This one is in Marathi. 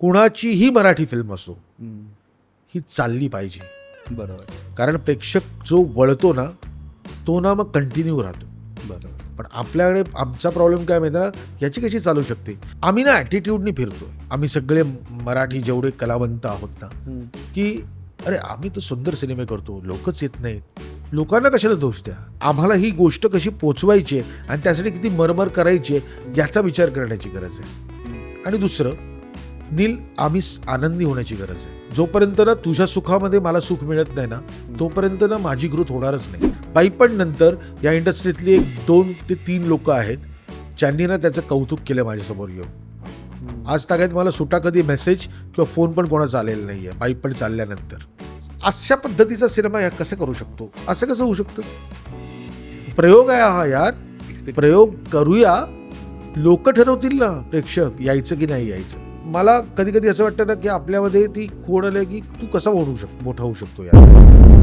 कुणाचीही मराठी फिल्म असो. ही चालली पाहिजे. बरोबर. कारण प्रेक्षक जो वळतो ना तो ना मग कंटिन्यू राहतो. बरोबर. पण आपल्याकडे आमचा प्रॉब्लेम काय माहिती ना याची कशी चालू शकते? आम्ही ना ॲटिट्यूडनी फिरतोय. आम्ही सगळे मराठी जेवढे कलावंत आहोत ना. की अरे आम्ही तर सुंदर सिनेमे करतो लोकच येत नाहीत. लोकांना कशाला दोष द्या? आम्हाला ही गोष्ट कशी पोचवायची आणि त्यासाठी किती मरमर करायची याचा विचार करण्याची गरज आहे. आणि दुसरं नील आम्ही आनंदी होण्याची गरज आहे. जोपर्यंत ना तुझ्या सुखामध्ये मला सुख मिळत नाही ना तोपर्यंत ना माझी ग्रोथ होणारच नाही. बाई पण नंतर या इंडस्ट्रीतली एक दोन ते तीन लोक आहेत ज्यांनी ना त्याचं कौतुक केलं माझ्यासमोर येऊन. आज तागायत मला सुटा कधी मेसेज किंवा फोन पण कोणाचा आलेला नाहीये बाईक पण चालल्यानंतर. अशा पद्धतीचा सिनेमा या कसं करू शकतो? असं कसं होऊ शकतं? प्रयोग आहे हा यार. प्रयोग करूया. लोक ठरवतील ना प्रेक्षक यायचं की नाही यायचं. मला कधी कधी असं वाटतं ना की आपल्यामध्ये ती खोड आली की तू कसा मोठू शक मोठा होऊ शकतो या